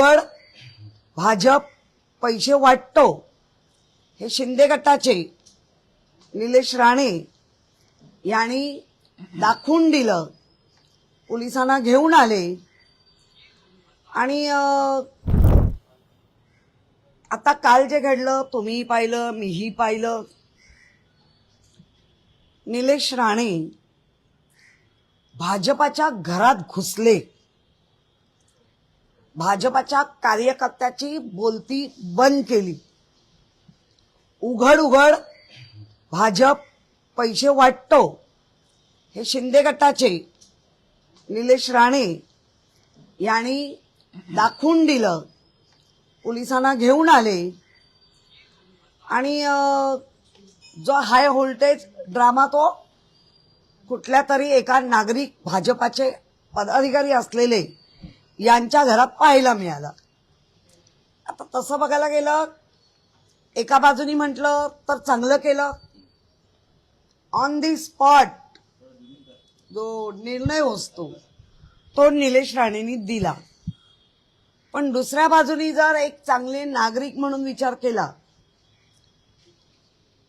अवघड भाजप पैसे वाटतो. हे शिंदे गटाचे निलेश राणे यांनी दाखवून दिलं. पोलिसांना घेऊन आले. आणि आता काल जे घडलं तुम्ही पाहिलं मीही पाहिलं. निलेश राणे भाजपाच्या घरात घुसले. भाजपाच्या कार्यकर्त्याची बोलती बंद केली. उघड उघड भाजप पैसे वाटतो. हे शिंदे गटाचे निलेश राणे यांनी दाखवून दिलं. पोलिसांना घेऊन आले. आणि जो हाय व्होल्टेज ड्रामा तो कुठल्या तरी एका नागरिक भाजपाचे पदाधिकारी असलेले यांच्या घरात पाहायला मिळाला. आता तसं बघायला गेलं एका बाजूनी म्हटलं तर चांगलं केलं. ऑन दी स्पॉट जो निर्णय असतो तो निलेश राणेंनी दिला. पण दुसऱ्या बाजूनी जर एक चांगले नागरिक म्हणून विचार केला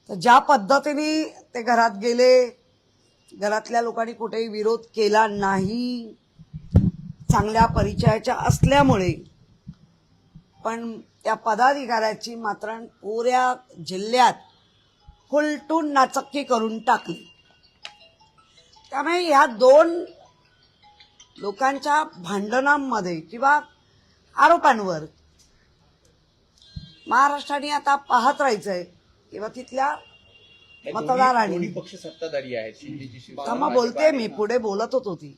तर ज्या पद्धतीने ते घरात गेले घरातल्या लोकांनी कुठेही विरोध केला नाही. चांगल्या परिचयाच्या असल्यामुळे. पण त्या पदाधिकाऱ्याची मात्र पुऱ्या जिल्ह्यात हुलटून नाचक्की करून टाकली. त्यामुळे या दोन लोकांच्या भांडणांमध्ये किंवा आरोपांवर महाराष्ट्राने आता पाहत राहायचंय किंवा तिथल्या मतदारांनी. पक्ष सत्ताधारी आहेत. बोलते मी. पुढे बोलतच होती.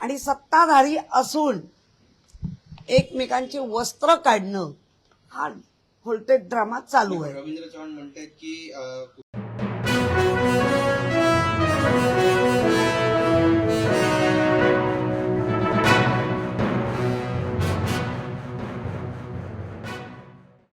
आणि सत्ताधारी असून एकमेकांची वस्त्र काढणं हा व्होल्टेज ड्रामा चालू आहे. रवींद्र चव्हाण म्हणतात की